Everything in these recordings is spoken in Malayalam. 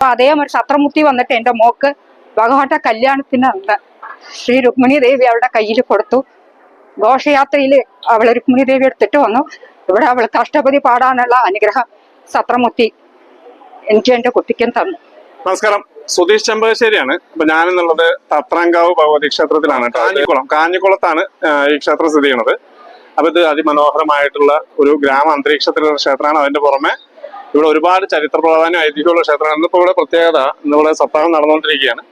അപ്പൊ അദ്ദേഹം ഒരു സത്രമുത്തി വന്നിട്ട് എന്റെ മോക്ക് ഭഗവാന്റെ കല്യാണത്തിന് അന്ന് ശ്രീ രുക്മിണി ദേവി അവളുടെ കയ്യിൽ കൊടുത്തു. ഘോഷയാത്രയിൽ അവൾ രുക്മിണി ദേവി എടുത്തിട്ട് വന്നു. ഇവിടെ അവൾ കഷ്ടപതി പാടാനുള്ള അനുഗ്രഹം സത്രമുത്തി എനിക്ക് എന്റെ കുട്ടിക്കും തന്നു. നമസ്കാരം. സുധീഷ് ചെമ്പകശ്ശേരിയാണ്. അപ്പൊ ഞാനെന്നുള്ളത് തത്രാങ്കാവ് ഭഗവതി ക്ഷേത്രത്തിലാണ് കാഞ്ഞിക്കുളം കാഞ്ഞിക്കുളത്താണ് ഈ ക്ഷേത്രം സ്ഥിതി ചെയ്യുന്നത്. അപ്പൊ ഇത് അതിമനോഹരമായിട്ടുള്ള ഒരു ഗ്രാമ അന്തരീക്ഷത്തിലുള്ള ക്ഷേത്രമാണ്. അതിന്റെ പുറമെ ഇവിടെ ഒരുപാട് ചരിത്ര പ്രാധാന്യം ഐതിഹ്യമുള്ള ക്ഷേത്രമാണ് ഇന്നിപ്പോ ഇവിടെ പ്രത്യേകത ഇന്നിവിടെ സപ്താഹം നടന്നുകൊണ്ടിരിക്കുകയാണ്.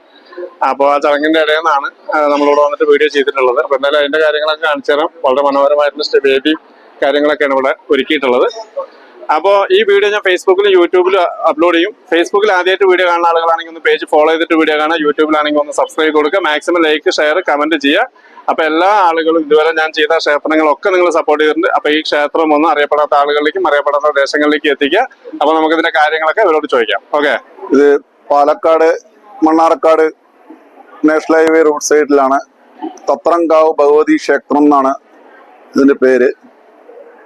അപ്പോൾ ആ ചടങ്ങിന്റെ ഇടയിൽ നിന്നാണ് നമ്മളിവിടെ വന്നിട്ട് വീഡിയോ ചെയ്തിട്ടുള്ളത്. അപ്പൊ എന്തായാലും അതിന്റെ കാര്യങ്ങളൊക്കെ കാണിച്ചു തരാം. വളരെ മനോഹരമായിട്ടുള്ള വേദി കാര്യങ്ങളൊക്കെയാണ് ഇവിടെ ഒരുക്കിയിട്ടുള്ളത്. അപ്പോൾ ഈ വീഡിയോ ഞാൻ ഫേസ്ബുക്കിലും യൂട്യൂബിലും അപ്ലോഡ് ചെയ്യും. ഫേസ്ബുക്കിൽ ആദ്യമായിട്ട് വീഡിയോ കാണുന്ന ആളുകളാണെങ്കിൽ ഒന്ന് പേജ് ഫോളോ ചെയ്തിട്ട് വീഡിയോ കാണാം യൂട്യൂബിലാണെങ്കിൽ ഒന്ന് സബ്സ്ക്രൈബ് കൊടുക്കുക. മാക്സിമം ലൈക്ക് ഷെയർ കമന്റ് ചെയ്യുക. അപ്പൊ എല്ലാ ആളുകളും ഇതുവരെ ഞാൻ ചെയ്ത ക്ഷേത്രങ്ങളൊക്കെ നിങ്ങൾ സപ്പോർട്ട് ചെയ്തിട്ടുണ്ട്. അപ്പൊ ഈ ക്ഷേത്രം ഒന്നും അറിയപ്പെടാത്ത ആളുകളിലേക്കും അറിയപ്പെടാത്ത ദേശങ്ങളിലേക്കും എത്തിക്കുക. അപ്പൊ നമുക്ക് ഇതിന്റെ കാര്യങ്ങളൊക്കെ ഇവരോട് ചോദിക്കാം. ഓക്കെ ഇത് Palakkad Mannarkkad national highway road സൈഡിലാണ് തത്രങ്കാവ് ഭഗവതി ക്ഷേത്രം എന്നാണ് ഇതിന്റെ പേര്.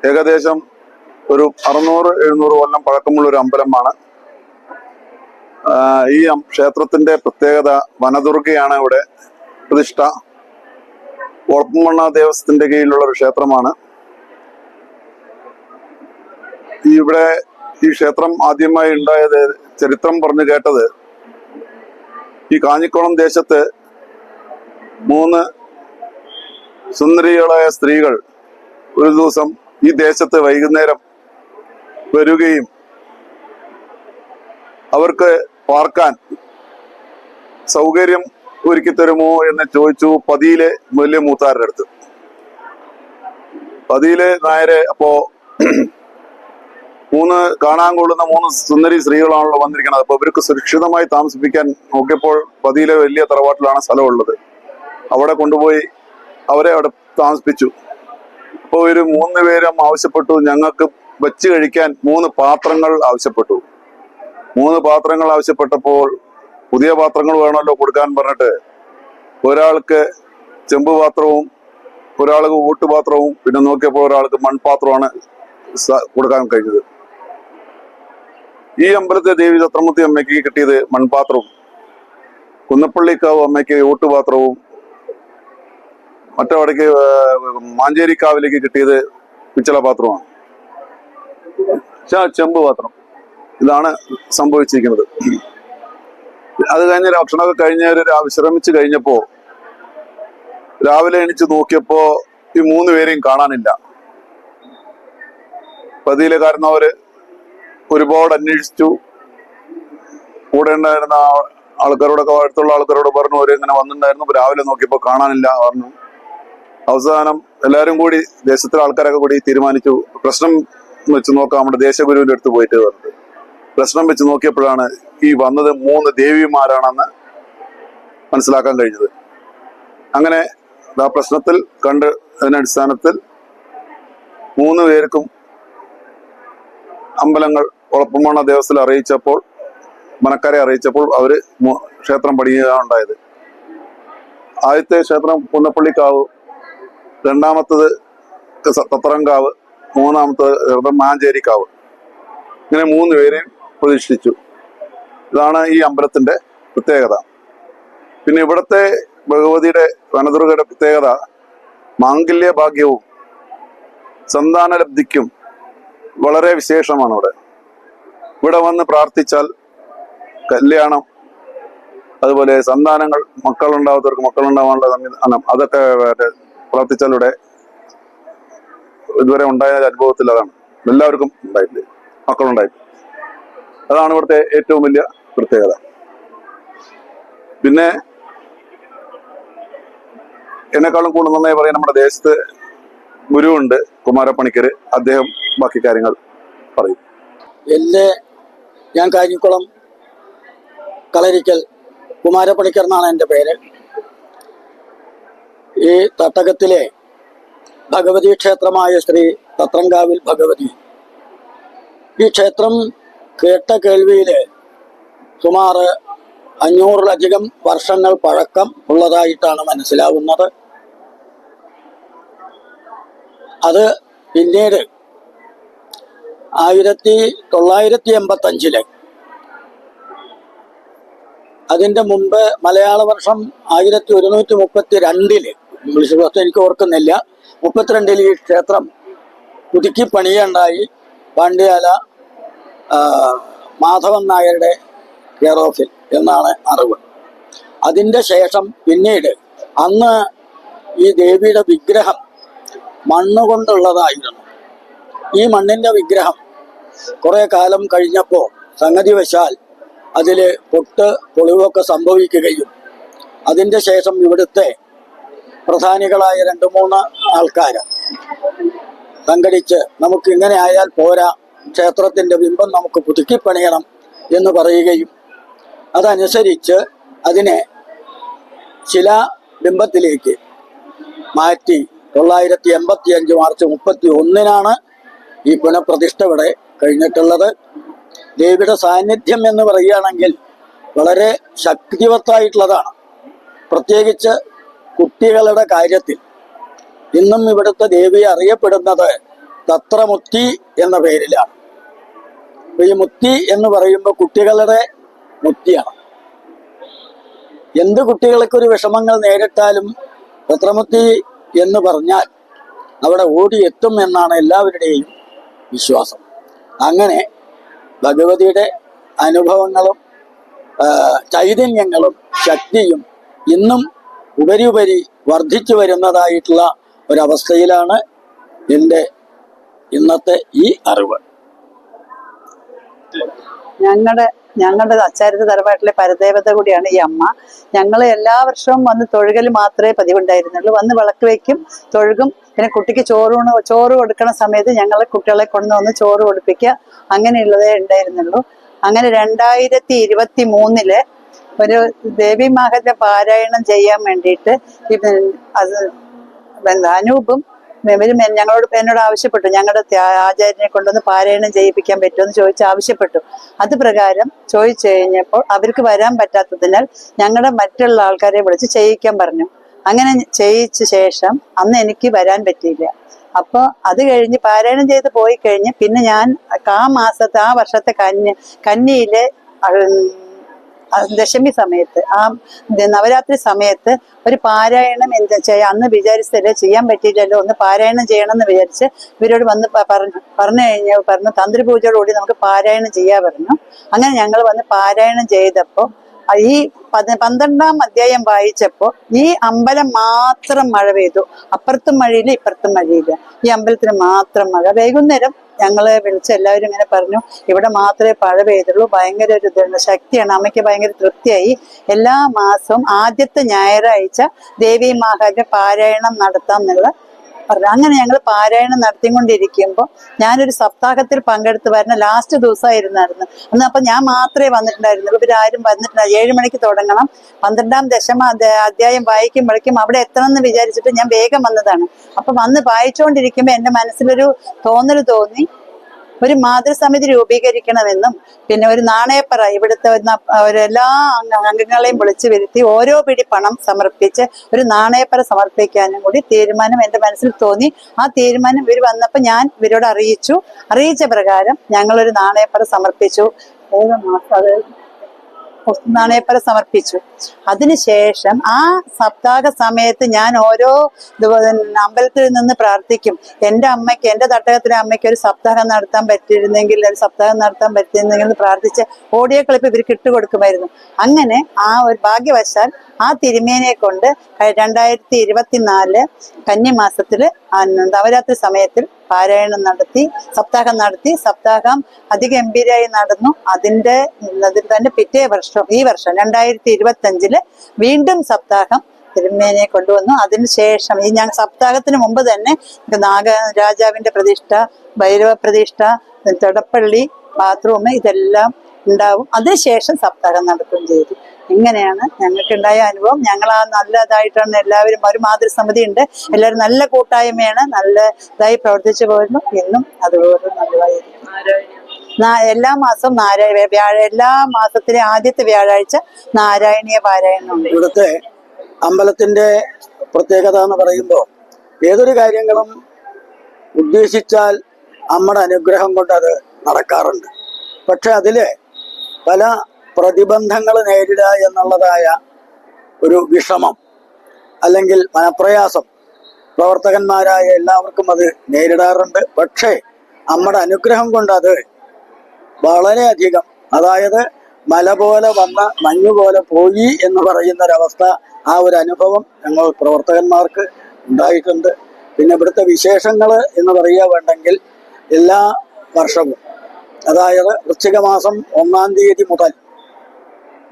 ഏകദേശം ഒരു അറുന്നൂറ് എഴുന്നൂറ് കൊല്ലം പഴക്കമുള്ള ഒരു അമ്പലമാണ്. ഈ ക്ഷേത്രത്തിന്റെ പ്രത്യേകത വനദുർഗയാണ് ഇവിടെ പ്രതിഷ്ഠ. ഒളപ്പമണ്ണ ദേവസ്വത്തിന്റെ കീഴിലുള്ള ഒരു ക്ഷേത്രമാണ്. ഇവിടെ ഈ ക്ഷേത്രം ആദ്യമായി ഉണ്ടായത് ചരിത്രം പറഞ്ഞു കേട്ടത് ഈ കാഞ്ഞിക്കുളം ദേശത്ത് മൂന്ന് സുന്ദരികളായ സ്ത്രീകൾ ഒരു ദിവസം ഈ ദേശത്ത് വൈകുന്നേരം വരികയും അവർക്ക് പാർക്കാൻ സൗകര്യം ഒരുക്കി തരുമോ എന്ന് ചോദിച്ചു പതിയിലെ വലിയ മൂത്താരുടെ അടുത്ത്. പതിയിലെ നായരെ അപ്പോ മൂന്ന് കാണാൻ കൊള്ളുന്ന മൂന്ന് സുന്ദരി സ്ത്രീകളാണല്ലോ വന്നിരിക്കുന്നത്. അപ്പൊ ഇവർക്ക് സുരക്ഷിതമായി താമസിപ്പിക്കാൻ നോക്കിയപ്പോൾ പതിയിലെ വലിയ തറവാട്ടിലാണ് സ്ഥലമുള്ളത്. അവിടെ കൊണ്ടുപോയി അവരെ അവിടെ താമസിപ്പിച്ചു. അപ്പോൾ ഒരു മൂന്ന് പേരും ആവശ്യപ്പെട്ടു. ഞങ്ങൾക്ക് വെച്ച് കഴിക്കാൻ മൂന്ന് പാത്രങ്ങൾ ആവശ്യപ്പെട്ടു. മൂന്ന് പാത്രങ്ങൾ ആവശ്യപ്പെട്ടപ്പോൾ പുതിയ പാത്രങ്ങൾ വേണമല്ലോ കൊടുക്കാൻ പറഞ്ഞിട്ട് ഒരാൾക്ക് ചെമ്പ് പാത്രവും ഒരാൾക്ക് ഊട്ടുപാത്രവും പിന്നെ നോക്കിയപ്പോൾ ഒരാൾക്ക് മൺപാത്രമാണ് കൊടുക്കാൻ കഴിഞ്ഞത്. ഈ അമ്പലത്തെ ദേവി ചത്രമുത്തി അമ്മയ്ക്ക് കിട്ടിയത് മൺപാത്രവും കുന്നപ്പള്ളിക്കാവ് അമ്മയ്ക്ക് ഊട്ടുപാത്രവും മറ്റവിടേക്ക് മാഞ്ചേരിക്കാവിലേക്ക് കിട്ടിയത് പിച്ചള പാത്രമാണ് ചെമ്പ് പാത്രം. ഇതാണ് സംഭവിച്ചിരിക്കുന്നത്. അത് കഴിഞ്ഞ് ഭക്ഷണമൊക്കെ കഴിഞ്ഞ് ഒരു വിശ്രമിച്ച് കഴിഞ്ഞപ്പോ രാവിലെ എണീച്ച് നോക്കിയപ്പോ ഈ മൂന്ന് പേരെയും കാണാനില്ല. പതിയിലെ കാരണം അവർ ഒരുപാട് അന്വേഷിച്ചു. കൂടെ ഉണ്ടായിരുന്ന ആൾക്കാരോടൊക്കെ അടുത്തുള്ള ആൾക്കാരോട് പറഞ്ഞു അവർ ഇങ്ങനെ വന്നിട്ടുണ്ടായിരുന്നു രാവിലെ നോക്കിയപ്പോൾ കാണാനില്ല പറഞ്ഞു. അവസാനം എല്ലാവരും കൂടി ദേശത്തിലെ ആൾക്കാരൊക്കെ കൂടി തീരുമാനിച്ചു. പ്രശ്നം വെച്ച് നോക്കാം നമ്മുടെ ദേശഗുരുവിന്റെ അടുത്ത് പോയിട്ട് പറഞ്ഞത് പ്രശ്നം വെച്ച് നോക്കിയപ്പോഴാണ് ഈ വന്നത് മൂന്ന് ദേവിമാരാണെന്ന് മനസ്സിലാക്കാൻ കഴിഞ്ഞത്. അങ്ങനെ ആ പ്രശ്നത്തിൽ കണ്ട് അതിനടിസ്ഥാനത്തിൽ മൂന്ന് പേർക്കും അമ്പലങ്ങൾ ഉളപ്പമണ്ണ ദേവസ്ഥയിൽ അറിയിച്ചപ്പോൾ മനക്കാരെ അറിയിച്ചപ്പോൾ അവർ ക്ഷേത്രം പണിയുകയാണ് ഉണ്ടായത്. ആദ്യത്തെ ക്ഷേത്രം കുന്നപ്പള്ളിക്കാവ് രണ്ടാമത്തത് തത്തറങ്കാവ് മൂന്നാമത്തത് മാഞ്ചേരിക്കാവ്. ഇങ്ങനെ മൂന്ന് പേരെയും പ്രതിഷ്ഠിച്ചു ഇതാണ് ഈ അമ്പലത്തിന്റെ പ്രത്യേകത. പിന്നെ ഇവിടുത്തെ ഭഗവതിയുടെ വനദുർഗയുടെ പ്രത്യേകത മാംഗല്യ ഭാഗ്യവും സന്താനലബ്ധിക്കും വളരെ വിശേഷമാണ് ഇവിടെ ഇവിടെ വന്ന് പ്രാർത്ഥിച്ചാൽ കല്യാണം അതുപോലെ സന്താനങ്ങൾ മക്കളുണ്ടാവാത്തവർക്ക് മക്കളുണ്ടാവാനുള്ള സംവിധാനം അതൊക്കെ പ്രാർത്ഥിച്ചാലിവിടെ ഇതുവരെ ഉണ്ടായ അനുഭവത്തിൽ അതാണ്. എല്ലാവർക്കും ഉണ്ടായിട്ടുണ്ട് മക്കളുണ്ടായിട്ടുണ്ട് അതാണ് ഇവിടുത്തെ ഏറ്റവും വലിയ പ്രത്യേകത. പിന്നെ എന്നെക്കാളും കൂടുതൽ നന്നായി പറയാൻ നമ്മുടെ ദേശത്ത് ഗുരുവുണ്ട് കുമാരപ്പണിക്കർ അദ്ദേഹം ബാക്കി കാര്യങ്ങൾ പറയും. എന്റെ ഞാൻ കാഞ്ഞിക്കുളം കളരിക്കൽ കുമാരപ്പണിക്കർ എന്നാണ് എന്റെ പേര്. ഈ തട്ടകത്തിലെ ഭഗവതി ക്ഷേത്രമായ ശ്രീ തത്രങ്കാവിൽ ഭഗവതി. ഈ ക്ഷേത്രം കേട്ട കേൾവിയിൽ സുമാർ അഞ്ഞൂറിലധികം വർഷങ്ങൾ പഴക്കം ഉള്ളതായിട്ടാണ് മനസ്സിലാവുന്നത്. അത് പിന്നീട് ആയിരത്തി തൊള്ളായിരത്തി എൺപത്തി അഞ്ചിൽ അതിന്റെ മുമ്പ് മലയാള വർഷം ആയിരത്തി ഒരുന്നൂറ്റി മുപ്പത്തി രണ്ടിൽ ഇംഗ്ലീഷ് വർഷം എനിക്ക് ഓർക്കുന്നില്ല മുപ്പത്തിരണ്ടിൽ ഈ ക്ഷേത്രം പുതുക്കി പണിയുണ്ടായി. പാണ്ഡ്യാല മാധവൻ നായരുടെ കെയർ ഓഫിൽ എന്നാണ് അറിവ്. അതിന്റെ ശേഷം പിന്നീട് അന്ന് ഈ ദേവിയുടെ വിഗ്രഹം മണ്ണുകൊണ്ടുള്ളതായിരുന്നു. ഈ മണ്ണിന്റെ വിഗ്രഹം കുറേ കാലം കഴിഞ്ഞപ്പോൾ സംഗതി വശാൽ അതിൽ പൊട്ട് പൊളിവൊക്കെ സംഭവിക്കുകയും അതിന്റെ ശേഷം ഇവിടുത്തെ പ്രധാനികളായ രണ്ട് മൂന്ന് ആൾക്കാർ സംഘടിച്ച് നമുക്ക് ഇങ്ങനെ ആയാൽ പോരാ ക്ഷേത്രത്തിന്റെ ബിംബം നമുക്ക് പുതുക്കിപ്പണിയണം എന്ന് പറയുകയും അതനുസരിച്ച് അതിനെ ശിലാബിംബത്തിലേക്ക് മാറ്റി തൊള്ളായിരത്തി എൺപത്തി അഞ്ച് മാർച്ച് മുപ്പത്തി ഒന്നിനാണ് ഈ പുനഃപ്രതിഷ്ഠ ഇവിടെ കഴിഞ്ഞിട്ടുള്ളത്. ദേവിയുടെ സാന്നിധ്യം എന്ന് പറയുകയാണെങ്കിൽ വളരെ ശക്തിവത്തായിട്ടുള്ളതാണ് പ്രത്യേകിച്ച് കുട്ടികളുടെ കാര്യത്തിൽ ഇന്നും ഇവിടുത്തെ ദേവിയെ അറിയപ്പെടുന്നത് തത്രമുത്തി എന്ന പേരിലാണ്. ഈ മുത്തി എന്ന് പറയുമ്പോൾ കുട്ടികളുടെ മുത്തിയാണ്. എന്ത് കുട്ടികൾക്ക് ഒരു വിഷമങ്ങൾ നേരിട്ടാലും പത്രമുത്തി എന്ന് പറഞ്ഞാൽ അവിടെ ഓടിയെത്തും എന്നാണ് എല്ലാവരുടെയും വിശ്വാസം. അങ്ങനെ ഭഗവതിയുടെ അനുഭവങ്ങളും ചൈതന്യങ്ങളും ശക്തിയും ഇന്നും ഉപരി ഉപരി വർദ്ധിച്ചു വരുന്നതായിട്ടുള്ള ഒരവസ്ഥയിലാണ് എന്റെ ഇന്നത്തെ ഈ അറിവ്. ഞങ്ങളുടെ ഞങ്ങളുടെ അച്ചാരത്ത് തറവാട്ടിലെ പരദേവത കൂടിയാണ് ഈ അമ്മ. ഞങ്ങൾ എല്ലാ വർഷവും വന്ന് തൊഴുകൽ മാത്രമേ പതിവുണ്ടായിരുന്നുള്ളൂ. വന്ന് വിളക്ക് വയ്ക്കും തൊഴുകും പിന്നെ കുട്ടിക്ക് ചോറൂണ് ചോറ് കൊടുക്കണ സമയത്ത് ഞങ്ങൾ കുട്ടികളെ കൊണ്ടുവന്ന് ചോറ് കൊടുപ്പിക്കുക അങ്ങനെയുള്ളതേ ഉണ്ടായിരുന്നുള്ളൂ. അങ്ങനെ രണ്ടായിരത്തി ഇരുപത്തി മൂന്നിൽ ഒരു ദേവി മാഹത്തെ പാരായണം ചെയ്യാൻ വേണ്ടിയിട്ട് അനൂപും ഇവരും ഞങ്ങളോട് എന്നോട് ആവശ്യപ്പെട്ടു. ഞങ്ങളുടെ ആചാര്യനെ കൊണ്ടുവന്ന് പാരായണം ചെയ്യിപ്പിക്കാൻ പറ്റുമെന്ന് ചോദിച്ച് ആവശ്യപ്പെട്ടു. അത് പ്രകാരം ചോദിച്ചു കഴിഞ്ഞപ്പോൾ അവർക്ക് വരാൻ പറ്റാത്തതിനാൽ ഞങ്ങളുടെ മറ്റുള്ള ആൾക്കാരെ വിളിച്ച് ചെയ്യിക്കാൻ പറഞ്ഞു. അങ്ങനെ ചെയ്യിച്ച ശേഷം അന്ന് എനിക്ക് വരാൻ പറ്റിയില്ല. അപ്പോൾ അത് കഴിഞ്ഞ് പാരായണം ചെയ്ത് പോയി കഴിഞ്ഞ് പിന്നെ ഞാൻ ആ മാസത്തെ ആ വർഷത്തെ കന്നി കന്നിയിലെ ദശമി സമയത്ത് ആ നവരാത്രി സമയത്ത് ഒരു പാരായണം എന്താ ചെയ്യാ അന്ന് വിചാരിച്ചല്ലേ ചെയ്യാൻ പറ്റിയില്ലല്ലോ ഒന്ന് പാരായണം ചെയ്യണം എന്ന് വിചാരിച്ച് ഇവരോട് വന്ന് പറഞ്ഞു പറഞ്ഞു കഴിഞ്ഞ പറഞ്ഞു തന്ത്രി പൂജയോടുകൂടി നമുക്ക് പാരായണം ചെയ്യാൻ പറഞ്ഞു. അങ്ങനെ ഞങ്ങൾ വന്ന് പാരായണം ചെയ്തപ്പോൾ ഈ പന്ത്രണ്ടാം അധ്യായം വായിച്ചപ്പോൾ ഈ അമ്പലം മാത്രം മഴ പെയ്തു. അപ്പുറത്തും മഴയില്ല ഇപ്പുറത്തും മഴയില്ല. ഈ അമ്പലത്തിന് മാത്രം മഴ. വൈകുന്നേരം ഞങ്ങളെ വിളിച്ച് എല്ലാവരും ഇങ്ങനെ പറഞ്ഞു ഇവിടെ മാത്രമേ മഴ പെയ്തുള്ളൂ. ഭയങ്കര ഒരു ശക്തിയാണ് അമ്മയ്ക്ക് ഭയങ്കര തൃപ്തിയായി. എല്ലാ മാസവും ആദ്യത്തെ ഞായറാഴ്ച ദേവി മഹാന്റെ പാരായണം നടത്താം എന്നുള്ള പറഞ്ഞു അങ്ങനെ ഞങ്ങൾ പാരായണം നടത്തിക്കൊണ്ടിരിക്കുമ്പോൾ ഞാനൊരു സപ്താഹത്തിൽ പങ്കെടുത്ത് വരുന്ന ലാസ്റ്റ് ദിവസമായിരുന്നായിരുന്നു അന്ന് അപ്പൊ ഞാൻ മാത്രമേ വന്നിട്ടുണ്ടായിരുന്നുള്ളൂ. ഇവരാരും വന്നിട്ടില്ല. ഏഴ് മണിക്ക് തുടങ്ങണം. പന്ത്രണ്ടാം ദശമ അധ്യാ- അധ്യായം വായിക്കുമ്പോഴേക്കും അവിടെ എത്തണം എന്ന് വിചാരിച്ചിട്ട് ഞാൻ വേഗം വന്നതാണ്. അപ്പൊ വന്ന് വായിച്ചുകൊണ്ടിരിക്കുമ്പോൾ എന്റെ മനസ്സിലൊരു തോന്നൽ തോന്നി. ഒരു മാതൃസമിതി രൂപീകരിക്കണമെന്നും പിന്നെ ഒരു നാണയപ്പറ ഇവിടുത്തെ എല്ലാ അംഗങ്ങളെയും വിളിച്ചു വരുത്തി ഓരോ പിടി പണം സമർപ്പിച്ച് ഒരു നാണയപ്പറ സമർപ്പിക്കാനും കൂടി തീരുമാനം എന്റെ മനസ്സിൽ തോന്നി. ആ തീരുമാനം ഇവർ വന്നപ്പോൾ ഞാൻ ഇവരോട് അറിയിച്ചു. അറിയിച്ച പ്രകാരം ഞങ്ങളൊരു നാണയപ്പറ സമർപ്പിച്ചു. ഏത് മാസം നാണയപ്പറ സമർപ്പിച്ചു. അതിനുശേഷം ആ സപ്താഹ സമയത്ത് ഞാൻ ഓരോ അമ്പലത്തിൽ നിന്ന് പ്രാർത്ഥിക്കും. എന്റെ അമ്മയ്ക്ക് എന്റെ തട്ടകത്തിലെ അമ്മയ്ക്ക് ഒരു സപ്താഹം നടത്താൻ പറ്റിയിരുന്നെങ്കിൽ ഒരു സപ്താഹം നടത്താൻ പറ്റിയിരുന്നെങ്കിൽ എന്ന് പ്രാർത്ഥിച്ച് ഓഡിയോ ക്ലിപ്പ് ഇവർക്ക് ഇട്ടുകൊടുക്കുമായിരുന്നു അങ്ങനെ ആ ഒരു ഭാഗ്യവശാൽ ആ തിരുമേനെ കൊണ്ട് രണ്ടായിരത്തി ഇരുപത്തിനാല് കന്നിമാസത്തിൽ ആ നവരാത്രി സമയത്തിൽ പാരായണം നടത്തി സപ്താഹം നടത്തി സപ്താഹം അതിഗംഭീരമായി നടന്നു. അതിന്റെ അതിൽ തന്നെ പിറ്റേ വർഷം ഈ വർഷം രണ്ടായിരത്തി ഇരുപത്തി അഞ്ചിൽ വീണ്ടും സപ്താഹം തിരുമേനിയെ കൊണ്ടുവന്നു. അതിനുശേഷം ഈ ഞാൻ സപ്താഹത്തിന് മുമ്പ് തന്നെ നാഗ രാജാവിന്റെ പ്രതിഷ്ഠ ഭൈരവ പ്രതിഷ്ഠ തൊടപ്പള്ളി ബാത്റൂം ഇതെല്ലാം ഉണ്ടാവും. അതിനുശേഷം സപ്താഹം നടത്തുകയും ചെയ്തു. ഇങ്ങനെയാണ് ഞങ്ങൾക്കുണ്ടായ അനുഭവം. ഞങ്ങൾ ആ നല്ലതായിട്ടാണ് എല്ലാവരും ഒരു മാതൃസമിതി ഉണ്ട് എല്ലാവരും നല്ല കൂട്ടായ്മയാണ്. നല്ല ഇതായി പ്രവർത്തിച്ചു പോരുന്നു. എന്നും അതുപോലെ നല്ലതായി നാ- എല്ലാ മാസവും നാരായണ വ്യാഴ എല്ലാ മാസത്തിലെ ആദ്യത്തെ വ്യാഴാഴ്ച നാരായണീയ പാരായണമുണ്ട് ഇവിടുത്തെ അമ്പലത്തിന്റെ പ്രത്യേകത എന്ന് പറയുമ്പോൾ ഏതൊരു കാര്യങ്ങളും ഉദ്ദേശിച്ചാൽ അമ്മയുടെ അനുഗ്രഹം കൊണ്ട് അത് നടക്കാറുണ്ട്. പക്ഷെ അതിൽ പല പ്രതിബന്ധങ്ങൾ നേരിടുക എന്നുള്ളതായ ഒരു വിഷമം അല്ലെങ്കിൽ മനപ്രയാസം പ്രവർത്തകന്മാരായ എല്ലാവർക്കും അത് നേരിടാറുണ്ട്. പക്ഷേ നമ്മുടെ അനുഗ്രഹം കൊണ്ട് അത് വളരെയധികം അതായത് മല പോലെ വന്ന മഞ്ഞു പോലെ പോയി എന്ന് പറയുന്ന ഒരവസ്ഥ ആ ഒരു അനുഭവം ഞങ്ങൾ പ്രവർത്തകന്മാർക്ക് ഉണ്ടായിട്ടുണ്ട്. പിന്നെ ഇവിടുത്തെ വിശേഷങ്ങൾ എന്ന് പറയുക വേണ്ടെങ്കിൽ എല്ലാ വർഷവും അതായത് വൃശ്ചിക മാസം ഒന്നാം തീയതി മുതൽ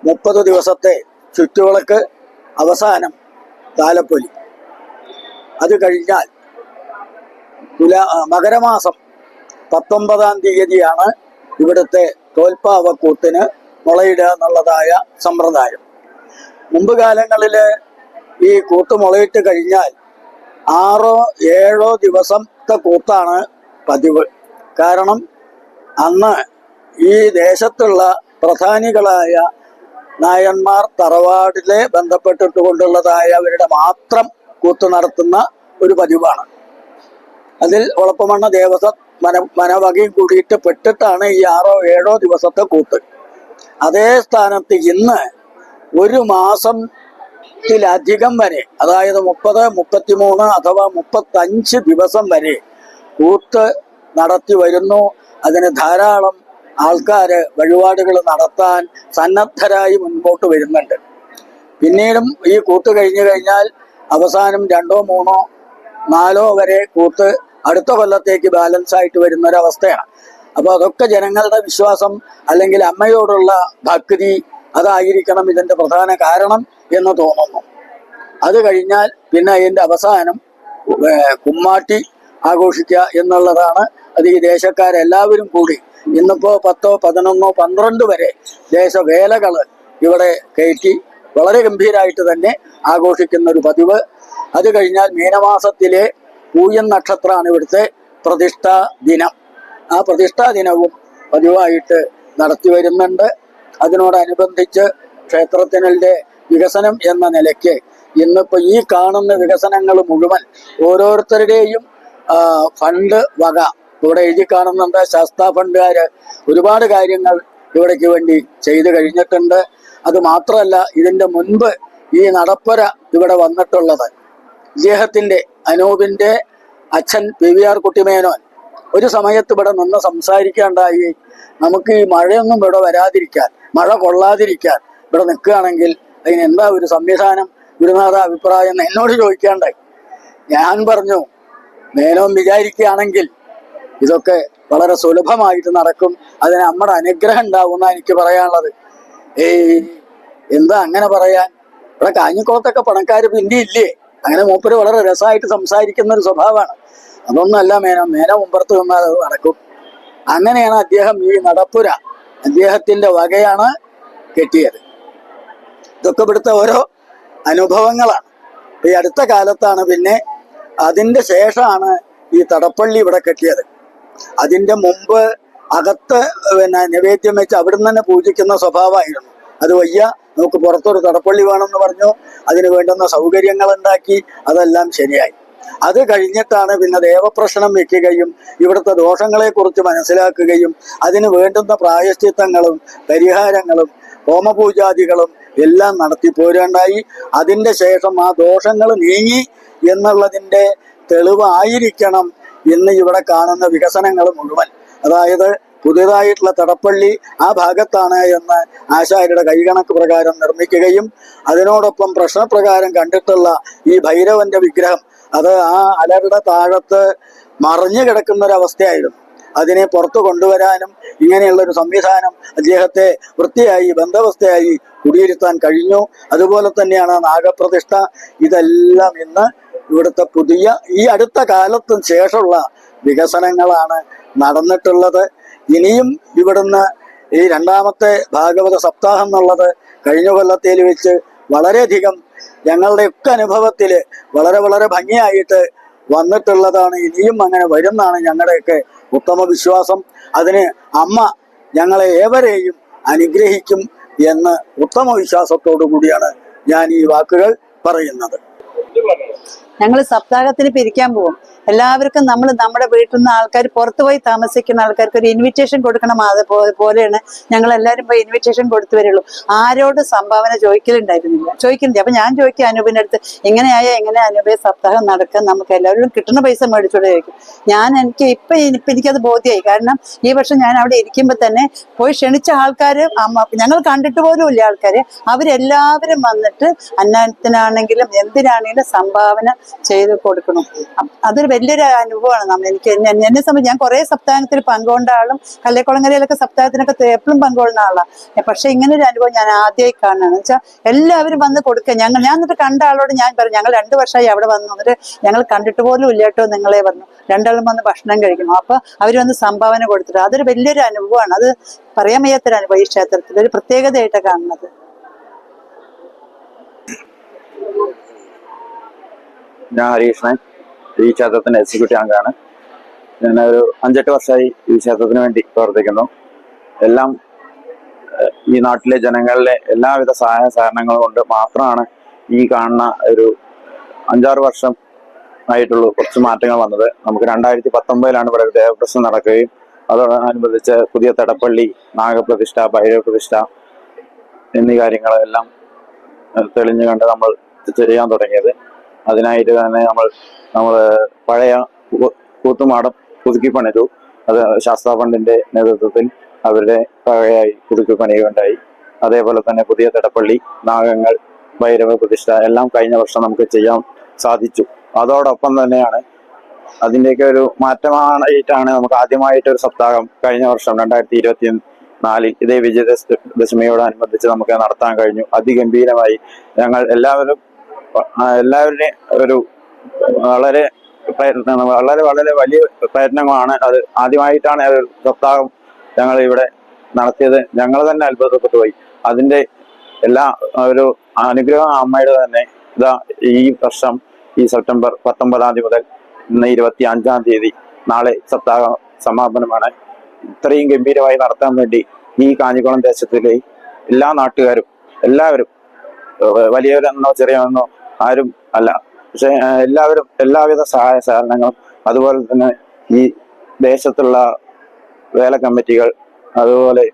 മുപ്പത് ദിവസത്തെ ചുറ്റുവിളക്ക് അവസാനം താലപ്പൊലി. അത് കഴിഞ്ഞാൽ തുല മകരമാസം പത്തൊമ്പതാം തീയതിയാണ് ഇവിടുത്തെ തോൽപ്പാവക്കൂത്തിന് മുളയിടുക എന്നുള്ളതായ സമ്പ്രദായം. മുമ്പ് കാലങ്ങളിൽ ഈ കൂത്ത് മുളയിട്ട് കഴിഞ്ഞാൽ ആറോ ഏഴോ ദിവസത്തെ കൂത്താണ് പതിവ്. കാരണം അന്ന് ഈ ദേശത്തുള്ള പ്രധാനികളായ നായന്മാർ തറവാടിലെ ബന്ധപ്പെട്ടിട്ടുകൊണ്ടുള്ളതായ അവരുടെ മാത്രം കൂത്തു നടത്തുന്ന ഒരു പതിവാണ്. അതിൽ ഒളപ്പമണ്ണ ദേവസ്വം മന മനവകയും കൂടിയിട്ട് പെട്ടിട്ടാണ് ഈ ആറോ ഏഴോ ദിവസത്തെ കൂത്ത്. അതേ സ്ഥാനത്ത് ഇന്ന് ഒരു മാസം ത്തിലധികം വരെ അതായത് മുപ്പത് മുപ്പത്തിമൂന്ന് അഥവാ മുപ്പത്തഞ്ച് ദിവസം വരെ കൂത്ത് നടത്തി വരുന്നു. അതിന് ധാരാളം ആൾക്കാര് വഴിപാടുകൾ നടത്താൻ സന്നദ്ധരായി മുൻപോട്ട് വരുന്നുണ്ട്. പിന്നീടും ഈ കൂട്ട് കഴിഞ്ഞു കഴിഞ്ഞാൽ അവസാനം രണ്ടോ മൂന്നോ നാലോ വരെ കൂത്ത് അടുത്ത കൊല്ലത്തേക്ക് ബാലൻസ് ആയിട്ട് വരുന്ന ഒരു അവസ്ഥയാണ് അപ്പോൾ അതൊക്കെ ജനങ്ങളുടെ വിശ്വാസം അല്ലെങ്കിൽ അമ്മയോടുള്ള ഭക്തി അതായിരിക്കണം ഇതിന്റെ പ്രധാന കാരണം എന്ന് തോന്നുന്നു. അത് കഴിഞ്ഞാൽ പിന്നെ അതിന്റെ അവസാനം കുമ്മാട്ടി ആഘോഷിക്കുക എന്നുള്ളതാണ് അത് ഈ ദേശക്കാരെല്ലാവരും കൂടി ഇന്നിപ്പോ പത്തോ പതിനൊന്നോ പന്ത്രണ്ട് വരെ ദേശവേലകൾ ഇവിടെ കയറ്റി വളരെ ഗംഭീരമായിട്ട് തന്നെ ആഘോഷിക്കുന്ന ഒരു പതിവ്. അത് കഴിഞ്ഞാൽ മീനമാസത്തിലെ പൂയൻ നക്ഷത്രമാണ് ഇവിടുത്തെ പ്രതിഷ്ഠാ ദിനം. ആ പ്രതിഷ്ഠാ ദിനവും പതിവായിട്ട് നടത്തി വരുന്നുണ്ട്. അതിനോടനുബന്ധിച്ച് ക്ഷേത്രത്തിനുടെ വികസനം എന്ന നിലയ്ക്ക് ഇന്നിപ്പോ ഈ കാണുന്ന വികസനങ്ങൾ മുഴുവൻ ഓരോരുത്തരുടെയും ഫണ്ട് വക ഇവിടെ എഴുതി കാണുന്നുണ്ട്. ശാസ്താ ഫണ്ടുകാര് ഒരുപാട് കാര്യങ്ങൾ ഇവിടേക്ക് വേണ്ടി ചെയ്തു കഴിഞ്ഞിട്ടുണ്ട്. അത് മാത്രമല്ല ഇതിന്റെ മുൻപ് ഈ നടപ്പുര ഇവിടെ വന്നിട്ടുള്ളത്. ഇദ്ദേഹത്തിന്റെ അനൂപിന്റെ അച്ഛൻ പി വി ആർ കുട്ടിമേനോൻ. ഒരു സമയത്ത് ഇവിടെ നിന്ന് സംസാരിക്കാണ്ടായി നമുക്ക് ഈ മഴയൊന്നും ഇവിടെ വരാതിരിക്കാൻ മഴ കൊള്ളാതിരിക്കാൻ ഇവിടെ നിൽക്കുകയാണെങ്കിൽ അതിന് എന്താ ഒരു സംവിധാനം? ഗുരുനാഥ അഭിപ്രായം എന്ന് എന്നോട് ചോദിക്കാണ്ടായി. ഞാൻ പറഞ്ഞു മേനോൻ വിചാരിക്കുകയാണെങ്കിൽ ഇതൊക്കെ വളരെ സുലഭമായിട്ട് നടക്കും. അതിന് നമ്മുടെ അനുഗ്രഹം ഉണ്ടാവും എനിക്ക് പറയാനുള്ളത്. ഏയ് എന്താ അങ്ങനെ പറയാൻ? ഇവിടെ കാഞ്ഞിക്കുളത്തൊക്കെ പണക്കാർ പിന്നെ ഇല്ലേ അങ്ങനെ മൂപ്പര് വളരെ രസമായിട്ട് സംസാരിക്കുന്ന ഒരു സ്വഭാവമാണ്. അതൊന്നുമല്ല മേനം മേന മുമ്പുറത്ത് നിന്നാൽ അത് നടക്കും. അങ്ങനെയാണ് അദ്ദേഹം ഈ നടപ്പുര അദ്ദേഹത്തിന്റെ വകയാണ് കെട്ടിയത്. ഇതൊക്കെ ഇവിടുത്തെ ഓരോ അനുഭവങ്ങളാണ്. ഈ അടുത്ത കാലത്താണ് പിന്നെ അതിന്റെ ശേഷമാണ് ഈ തടപ്പള്ളി ഇവിടെ കെട്ടിയത്. അതിന്റെ മുമ്പ് അകത്ത് പിന്നെ നിവേദ്യം വെച്ച് അവിടുന്ന് തന്നെ പൂജിക്കുന്ന സ്വഭാവമായിരുന്നു. അത് വയ്യ നമുക്ക് പുറത്തൊരു തടപ്പള്ളി വേണമെന്ന് പറഞ്ഞു അതിന് വേണ്ടുന്ന സൗകര്യങ്ങൾ ഉണ്ടാക്കി അതെല്ലാം ശരിയായി. അത് കഴിഞ്ഞിട്ടാണ് പിന്നെ ദേവപ്രശ്നം വെക്കുകയും ഇവിടുത്തെ ദോഷങ്ങളെ കുറിച്ച് മനസ്സിലാക്കുകയും അതിന് വേണ്ടുന്ന പ്രായശ്ചിത്തങ്ങളും പരിഹാരങ്ങളും ഹോമപൂജാദികളും എല്ലാം നടത്തി പോരേണ്ടായി. അതിന്റെ ശേഷം ആ ദോഷങ്ങൾ നീങ്ങി എന്നുള്ളതിന്റെ തെളിവായിരിക്കണം ഇന്ന് ഇവിടെ കാണുന്ന വികസനങ്ങൾ മുഴുവൻ അതായത് പുതിയതായിട്ടുള്ള തടപ്പള്ളി ആ ഭാഗത്താണ് എന്ന് ആശാരിയുടെ കൈകണക്ക് പ്രകാരം നിർമ്മിക്കുകയും അതിനോടൊപ്പം പ്രശ്നപ്രകാരം കണ്ടിട്ടുള്ള ഈ ഭൈരവന്റെ വിഗ്രഹം അത് ആ അലരുടെ താഴത്ത് മറിഞ്ഞു കിടക്കുന്ന ഒരു അവസ്ഥയായിരുന്നു അതിനെ പുറത്തു കൊണ്ടുവരാനും ഇങ്ങനെയുള്ള ഒരു സംവിധാനം അദ്ദേഹത്തെ വൃത്തിയായി ബന്ധവസ്ഥയായി കുടിയിരുത്താൻ കഴിഞ്ഞു. അതുപോലെ തന്നെയാണ് നാഗപ്രതിഷ്ഠ. ഇതെല്ലാം ഇന്ന് ഇവിടുത്തെ പുതിയ ഈ അടുത്ത കാലത്തിന് ശേഷമുള്ള വികസനങ്ങളാണ് നടന്നിട്ടുള്ളത്. ഇനിയും ഇവിടുന്ന് ഈ രണ്ടാമത്തെ ഭാഗവത സപ്താഹം എന്നുള്ളത് കഴിഞ്ഞ കൊല്ലത്തിൽ വെച്ച് വളരെയധികം ഞങ്ങളുടെയൊക്കെ അനുഭവത്തിൽ വളരെ വളരെ ഭംഗിയായിട്ട് വന്നിട്ടുള്ളതാണ്. ഇനിയും അങ്ങനെ വരുന്നാണ് ഞങ്ങളുടെയൊക്കെ ഉത്തമ വിശ്വാസം. അതിന് അമ്മ ഞങ്ങളെ ഏവരെയും അനുഗ്രഹിക്കും എന്ന് ഉത്തമ വിശ്വാസത്തോടു കൂടിയാണ് ഞാൻ ഈ വാക്കുകൾ പറയുന്നത്. ഞങ്ങൾ സപ്താഹത്തിന് പിരിക്കാൻ പോകും എല്ലാവർക്കും നമ്മൾ നമ്മുടെ വീട്ടിൽ നിന്ന് ആൾക്കാർ പുറത്തു പോയി താമസിക്കുന്ന ആൾക്കാർക്ക് ഒരു ഇൻവിറ്റേഷൻ കൊടുക്കണം അതുപോലെയാണ് ഞങ്ങൾ എല്ലാവരും പോയി ഇൻവിറ്റേഷൻ കൊടുത്തു വരുള്ളൂ. ആരോട് സംഭാവന ചോദിക്കലുണ്ടായിരുന്നില്ല. ചോദിക്കുന്നില്ല. അപ്പൊ ഞാൻ ചോദിക്കും അനൂപിന്റെ അടുത്ത് എങ്ങനെയായ? എങ്ങനെ അനൂപയെ സപ്താഹം നടക്കാൻ നമുക്ക് എല്ലാവരും കിട്ടുന്ന പൈസ മേടിച്ചോടെ? ചോദിക്കും. ഞാൻ എനിക്ക് ഇപ്പൊ ഇപ്പൊ എനിക്കത് ബോധ്യമായി കാരണം ഈ വർഷം ഞാൻ അവിടെ ഇരിക്കുമ്പോ തന്നെ പോയി ക്ഷണിച്ച ആൾക്കാര് അമ്മ ഞങ്ങൾ കണ്ടിട്ട് പോലും ഇല്ല ആൾക്കാര്. അവരെല്ലാവരും വന്നിട്ട് അന്നത്തിനാണെങ്കിലും എന്തിനാണെങ്കിലും സംഭാവന ചെയ്ത് കൊടുക്കണം. അതൊരു വലിയൊരു അനുഭവമാണ് നമ്മൾ. എനിക്ക് എന്നെ സംബന്ധിച്ച് ഞാൻ കുറേ സപ്താഹത്തിൽ പങ്കുകൊണ്ട ആളും കല്ലേക്കുളങ്ങരയിലൊക്കെ സപ്താഹത്തിനൊക്കെ എപ്പോഴും പങ്കുകൊള്ളുന്ന ആളാണ് പക്ഷെ ഇങ്ങനെ ഒരു അനുഭവം ഞാൻ ആദ്യമായി കാണുകയാണ്. വെച്ചാൽ എല്ലാവരും വന്ന് കൊടുക്കുക ഞങ്ങൾ ഞാൻ എന്നിട്ട് കണ്ട ആളോട് ഞാൻ പറഞ്ഞു ഞങ്ങൾ രണ്ട് വർഷമായി അവിടെ വന്നു. എന്നിട്ട് ഞങ്ങൾ കണ്ടിട്ട് പോലും ഇല്ല കേട്ടോ നിങ്ങളെ പറഞ്ഞു രണ്ടാളും വന്ന് ഭക്ഷണം കഴിക്കണം അപ്പൊ അവർ വന്ന് സംഭാവന കൊടുത്തിട്ട് അതൊരു വലിയൊരു അനുഭവമാണ്. അത് പറയാൻ വയ്യാത്തൊരു അനുഭവം ഈ ക്ഷേത്രത്തിൽ. ഒരു പ്രത്യേകതയായിട്ടാണ് കാണുന്നത്. ഞാൻ ഹരീഷ്ണൻ ഈ ക്ഷേത്രത്തിന്റെ എക്സിക്യൂട്ടീവ് അംഗമാണ് ഞാൻ ഒരു അഞ്ചെട്ട് വർഷമായി ഈ ക്ഷേത്രത്തിന് വേണ്ടി പ്രവർത്തിക്കുന്നു. എല്ലാം ഈ നാട്ടിലെ ജനങ്ങളിലെ എല്ലാവിധ സഹായ സഹകരണങ്ങളും കൊണ്ട് മാത്രമാണ് ഈ കാണുന്ന ഒരു അഞ്ചാറ് വർഷം ആയിട്ടുള്ളൂ കുറച്ച് മാറ്റങ്ങൾ വന്നത്. നമുക്ക് രണ്ടായിരത്തി പത്തൊമ്പതിലാണ് ഇവിടെ ഒരു ദേവപ്രശ്നം നടക്കുകയും അതോടനുബന്ധിച്ച് പുതിയ തടപ്പള്ളി നാഗപ്രതിഷ്ഠ ഭൈരവ പ്രതിഷ്ഠ എന്നീ കാര്യങ്ങളെല്ലാം തെളിഞ്ഞു കണ്ട് നമ്മൾ ചെയ്യാൻ തുടങ്ങിയത്. അതിനായിട്ട് തന്നെ നമ്മൾ നമ്മൾ പഴയ കൂത്തുമാടം പുതുക്കി പണിതു. അത് ശാസ്ത്ര ഫണ്ടിന്റെ നേതൃത്വത്തിൽ അവരുടെ പഴയായി പുതുക്കി പണിയുകയുണ്ടായി. അതേപോലെ തന്നെ പുതിയ തടപ്പള്ളി നാഗങ്ങൾ ഭൈരവ പ്രതിഷ്ഠ എല്ലാം കഴിഞ്ഞ വർഷം നമുക്ക് ചെയ്യാൻ സാധിച്ചു. അതോടൊപ്പം തന്നെയാണ് അതിന്റെയൊക്കെ ഒരു മാറ്റമായിട്ടാണ് നമുക്ക് ആദ്യമായിട്ട് ഒരു സപ്താഹം കഴിഞ്ഞ വർഷം രണ്ടായിരത്തി ഇരുപത്തി നാലിൽ ഇതേ വിജയദശ ദശമിയോടനുബന്ധിച്ച് നമുക്ക് നടത്താൻ കഴിഞ്ഞു. അതിഗംഭീരമായി ഞങ്ങൾ എല്ലാവരും എല്ലാവരുടെയും ഒരു വളരെ പ്രയത്നം വളരെ വളരെ വലിയ പ്രയത്നങ്ങളാണ് അത്. ആദ്യമായിട്ടാണ് ഒരു സപ്താഹം ഞങ്ങൾ ഇവിടെ നടത്തിയത്. ഞങ്ങൾ തന്നെ അത്ഭുതപ്പെട്ടു പോയി. അതിന്റെ എല്ലാ ഒരു അനുഗ്രഹം അമ്മയുടെ തന്നെ. ഇതാ ഈ വർഷം ഈ സെപ്റ്റംബർ പത്തൊമ്പതാം തീയതി മുതൽ ഇന്ന് ഇരുപത്തി അഞ്ചാം തീയതി നാളെ സപ്താഹ സമാപനമാണ്. ഇത്രയും ഗംഭീരമായി നടത്താൻ വേണ്ടി ഈ കാഞ്ഞിക്കുളം ദേശത്തിലെ എല്ലാ നാട്ടുകാരും എല്ലാവരും വലിയവരെന്നോ ചെറിയവരെന്നോ ആരും അല്ല. പക്ഷെ എല്ലാവരും എല്ലാവിധ സഹായ സഹകരണങ്ങളും അതുപോലെ തന്നെ ഈ ദേശത്തുള്ള വേല കമ്മിറ്റികൾ അതുപോലെ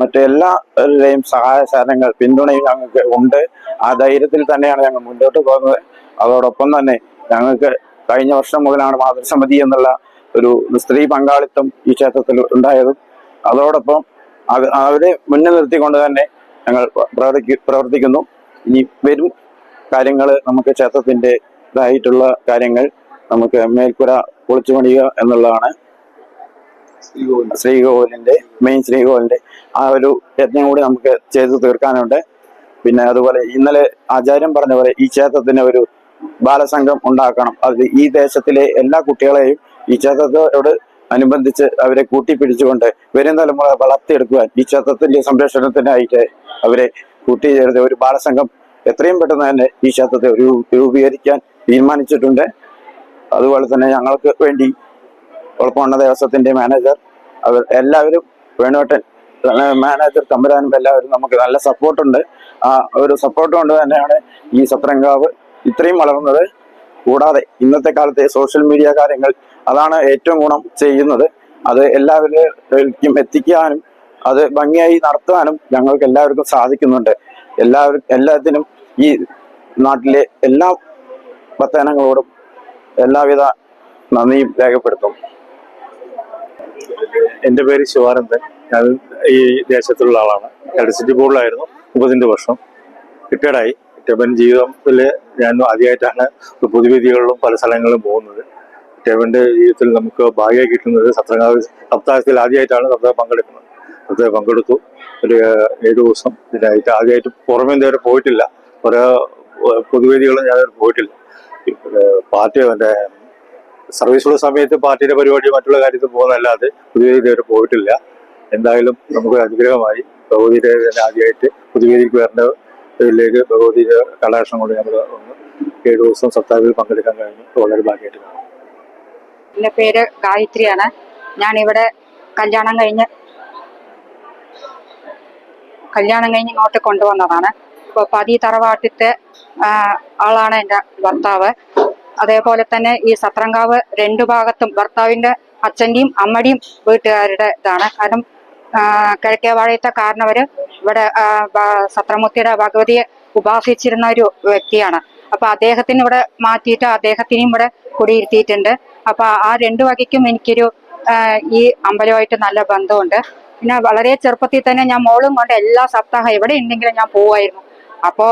മറ്റെല്ലാവരുടെയും സഹായ സഹകരണങ്ങൾ പിന്തുണയും ഞങ്ങൾക്ക് ഉണ്ട്. ആ ധൈര്യത്തിൽ തന്നെയാണ് ഞങ്ങൾ മുന്നോട്ട് പോകുന്നത്. അതോടൊപ്പം തന്നെ ഞങ്ങൾക്ക് കഴിഞ്ഞ വർഷം മുതലാണ് മാതൃസമിതി എന്നുള്ള ഒരു സ്ത്രീ പങ്കാളിത്തം ഈ ക്ഷേത്രത്തിൽ ഉണ്ടായതും. അതോടൊപ്പം അത് അവരെ മുന്നിൽ നിർത്തിക്കൊണ്ട് തന്നെ ഞങ്ങൾ പ്രവർത്തിക്കു പ്രവർത്തിക്കുന്നു. ഇനി വരും കാര്യങ്ങൾ നമുക്ക് ക്ഷേത്രത്തിന്റെ ഇതായിട്ടുള്ള കാര്യങ്ങൾ നമുക്ക് മേൽക്കുര പൊളിച്ചു പണിയുക എന്നുള്ളതാണ് ശ്രീകോവിലിന്റെ. മെയിൻ ശ്രീകോവിലിന്റെ ആ ഒരു യജ്ഞം കൂടി നമുക്ക് ചെയ്തു തീർക്കാനുണ്ട്. പിന്നെ അതുപോലെ ഇന്നലെ ആചാര്യം പറഞ്ഞ പോലെ ഈ ക്ഷേത്രത്തിന് ഒരു ബാലസംഘം ഉണ്ടാക്കണം. അത് ഈ ദേശത്തിലെ എല്ലാ കുട്ടികളെയും ഈ ക്ഷേത്രത്തോട് അനുബന്ധിച്ച് അവരെ കൂട്ടിപ്പിടിച്ചുകൊണ്ട് വരും തലമുറ വളർത്തിയെടുക്കുവാൻ ഈ ക്ഷേത്രത്തിന്റെ സംരക്ഷണത്തിനായിട്ട് അവരെ കൂട്ടി കൂട്ടിച്ചേർത്ത് ഒരു ബാലസംഘം എത്രയും പെട്ടെന്ന് തന്നെ ഈ ക്ഷേത്രത്തെ രൂപീകരിക്കാൻ തീരുമാനിച്ചിട്ടുണ്ട്. അതുപോലെ തന്നെ ഞങ്ങൾക്ക് വേണ്ടി ഉളപ്പമണ്ണ ദേവസ്വത്തിന്റെ മാനേജർ അവർ എല്ലാവരും വേണുവട്ടൻ മാനേജർ തമ്പുരാനും എല്ലാവരും നമുക്ക് നല്ല സപ്പോർട്ടുണ്ട്. ആ ഒരു സപ്പോർട്ട് കൊണ്ട് തന്നെയാണ് ഈ സത്രങ്കാവ് ഇത്രയും വളർന്നത്. കൂടാതെ ഇന്നത്തെ കാലത്തെ സോഷ്യൽ മീഡിയ കാര്യങ്ങൾ അതാണ് ഏറ്റവും ഗുണം ചെയ്യുന്നത്. അത് എല്ലാവരിലേക്കും എത്തിക്കാനും അത് ഭംഗിയായി നടത്താനും ഞങ്ങൾക്ക് എല്ലാവർക്കും സാധിക്കുന്നുണ്ട്. എല്ലാവരും എല്ലാത്തിനും ഈ നാട്ടിലെ എല്ലാ പത്തനങ്ങളോടും എല്ലാവിധ നന്ദിയും രേഖപ്പെടുത്തും. എന്റെ പേര് ശിവാനന്ദൻ. ഞാൻ ഈ ദേശത്തുള്ള ആളാണ്. ഇലക്ട്രിസിറ്റി ബോർഡിലായിരുന്നു. മുപ്പതിന്റെ വർഷം റിട്ടയർഡായി. ടേബൻ ജീവിതത്തിൽ ഞാൻ ആദ്യമായിട്ടാണ് പൊതുവിധികളിലും പല സ്ഥലങ്ങളിലും പോകുന്നത്. ടേബന്റെ ജീവിതത്തിൽ നമുക്ക് ഭാഗ്യമായി കിട്ടുന്നത് സപ്താഹ സപ്താഹത്തിൽ ആദ്യമായിട്ടാണ് സപ്താഹം പങ്കെടുക്കുന്നത്. സപ്താഹം പങ്കെടുത്തു. ഒരു ഏഴ് ദിവസം ഇതിനായിട്ട് ആദ്യമായിട്ട് പുറമെ ഇതുവരെ പോയിട്ടില്ല. ഓരോ പൊതുവേദികളും ഞാൻ പോയിട്ടില്ല. പാർട്ടി എന്റെ സർവീസുള്ള സമയത്ത് പാർട്ടിയുടെ പരിപാടി മറ്റുള്ള കാര്യത്തിൽ പോകുന്നതല്ലാതെ പുതുവേദി ഇതുവരെ പോയിട്ടില്ല. എന്തായാലും നമുക്ക് അനുഗ്രഹമായി ഭഗവതിയുടെ തന്നെ ആദ്യമായിട്ട് പുതുവേദിക്ക് വരേണ്ട ഇതിലേക്ക് ഭഗവതിയുടെ കടാക്ഷം കൊണ്ട് നമ്മൾ ഒന്ന് ഏഴു ദിവസം സപ്താഹത്തിൽ പങ്കെടുക്കാൻ കഴിഞ്ഞു. വളരെ ഭാഗ്യമായിട്ട് കാണുന്നു. എന്റെ പേര് ഗായത്രിയാണ്. ഞാനിവിടെ കല്യാണം കഴിഞ്ഞ് കല്യാണം കഴിഞ്ഞ് ഇങ്ങോട്ട് കൊണ്ടുവന്നതാണ്. പതി തറവാട്ടിത്തെ ആളാണ് എന്റെ ഭർത്താവ്. അതേപോലെ തന്നെ ഈ സത്രങ്കാവ് രണ്ടു ഭാഗത്തും ഭർത്താവിന്റെ അച്ഛന്റെയും അമ്മയുടെയും വീട്ടുകാരുടെ ഇതാണ്. കാരണം കിഴക്കേ കിഴക്കേവാഴയത്തെ കാരണവര് ഇവിടെ സത്രമൂർത്തിയുടെ ഭഗവതിയെ ഉപാസിച്ചിരുന്ന ഒരു വ്യക്തിയാണ്. അപ്പൊ അദ്ദേഹത്തിന് ഇവിടെ മാറ്റിയിട്ട് അദ്ദേഹത്തിനെയും ഇവിടെ കുടിയിരുത്തിയിട്ടുണ്ട്. അപ്പൊ ആ രണ്ടു വകയ്ക്കും എനിക്കൊരു ഈ അമ്പലമായിട്ട് നല്ല ബന്ധമുണ്ട്. പിന്നെ വളരെ ചെറുപ്പത്തിൽ തന്നെ ഞാൻ മോളും കൊണ്ട് എല്ലാ സപ്താഹം എവിടെ ഉണ്ടെങ്കിലും ഞാൻ പോവായിരുന്നു. അപ്പോ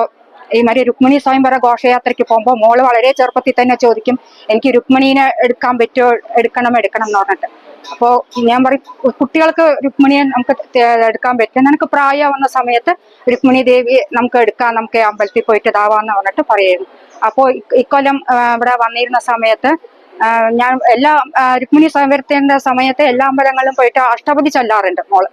ഈ മാതിരി രുക്മിണി സ്വയംവര ഘോഷയാത്രയ്ക്ക് പോകുമ്പോൾ മോൾ വളരെ ചെറുപ്പത്തിൽ തന്നെ ചോദിക്കും എനിക്ക് രുക്മിണീനെ എടുക്കാൻ പറ്റുമോ? എടുക്കണം എടുക്കണം എന്ന് പറഞ്ഞിട്ട്. അപ്പോ ഞാൻ പറയും കുട്ടികൾക്ക് രുക്മിണിയെ നമുക്ക് എടുക്കാൻ പറ്റും. നിനക്ക് പ്രായമാവുന്ന സമയത്ത് രുക്മിണി ദേവി നമുക്ക് എടുക്കാം നമുക്ക് അമ്പലത്തിൽ പോയിട്ട് ഇതാവാന്ന് പറഞ്ഞിട്ട് പറയുന്നു. അപ്പോൾ ഇക്കൊല്ലം ഇവിടെ വന്നിരുന്ന സമയത്ത് ഞാൻ എല്ലാ രുക്മിണി സ്വയംവരത്തിന്റെ സമയത്ത് എല്ലാ അമ്പലങ്ങളിലും പോയിട്ട് അഷ്ടപതി ചൊല്ലാറുണ്ട് മോൾ.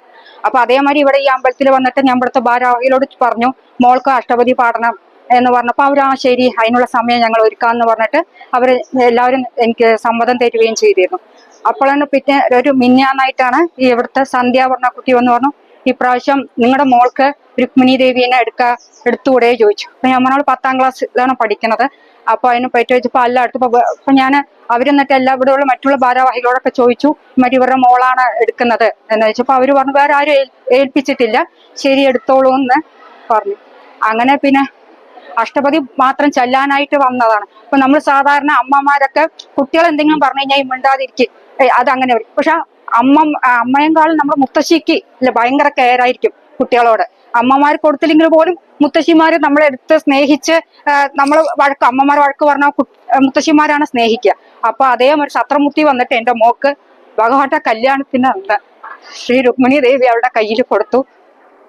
അപ്പൊ അതേമാതിരി ഇവിടെ ഈ അമ്പലത്തിൽ വന്നിട്ട് ഞാൻ ഇവിടുത്തെ ഭാരവാഹികളോട് പറഞ്ഞു മോൾക്ക് അഷ്ടപതി പാടണം എന്ന് പറഞ്ഞപ്പോ അവർ ആ ശരി അതിനുള്ള സമയം ഞങ്ങൾ ഒരുക്കാന്ന് പറഞ്ഞിട്ട് അവർ എല്ലാവരും എനിക്ക് സമ്മതം തരികയും ചെയ്തിരുന്നു. അപ്പോഴാണ് പിന്നെ ഒരു മിന്നാന്നായിട്ടാണ് ഈ ഇവിടുത്തെ സന്ധ്യ പറഞ്ഞ കുട്ടി വന്ന് പറഞ്ഞു ഇപ്രാവശ്യം നിങ്ങളുടെ മോൾക്ക് രുക്മിണി ദേവീനെ എടുക്ക എടുത്തുകൂടെ? ചോദിച്ചു. അപ്പൊ ഞാൻ പറഞ്ഞോൾ പത്താം ക്ലാസ്സിലാണ് പഠിക്കുന്നത് അപ്പൊ അതിന് പറ്റി വെച്ചപ്പോ അല്ല അടുത്ത് അപ്പൊ ഞാൻ അവരെന്നിട്ട് എല്ലാ ഇവിടെയുള്ള മറ്റുള്ള ഭാരവാഹികളോടൊക്കെ ചോദിച്ചു മറ്റു ഇവരുടെ മോളാണ് എടുക്കുന്നത് എന്ന് വെച്ചപ്പോ അവർ പറഞ്ഞു വേറെ ആരും ഏൽ- ഏൽപ്പിച്ചിട്ടില്ല. ശരി എടുത്തോളൂ എന്ന് പറഞ്ഞു. അങ്ങനെ പിന്നെ അഷ്ടപതി മാത്രം ചെല്ലാനായിട്ട് വന്നതാണ്. അപ്പൊ നമ്മൾ സാധാരണ അമ്മമാരൊക്കെ കുട്ടികൾ എന്തെങ്കിലും പറഞ്ഞു കഴിഞ്ഞാൽ മിണ്ടാതിരിക്കും. അതങ്ങനെ വരും. പക്ഷെ അമ്മ അമ്മയെക്കാളും നമ്മുടെ മുത്തശ്ശിക്ക് ഭയങ്കര കെയർ ആയിരിക്കും കുട്ടികളോട്. അമ്മമാർ കൊടുത്തില്ലെങ്കിൽ പോലും മുത്തശ്ശിമാര് നമ്മളെ എടുത്ത് സ്നേഹിച്ച് നമ്മൾ വഴക്ക് അമ്മമാർ വഴക്ക് പറഞ്ഞാൽ മുത്തശ്ശിമാരാണ് സ്നേഹിക്കുക. അപ്പൊ അതേ ഒരു സത്രമുത്തി വന്നിട്ട് എന്റെ മോക്ക് ഭഗവാന്റെ കല്യാണത്തിന് അന്ന് ശ്രീ രുക്മിണി ദേവി അവളുടെ കയ്യിൽ കൊടുത്തു.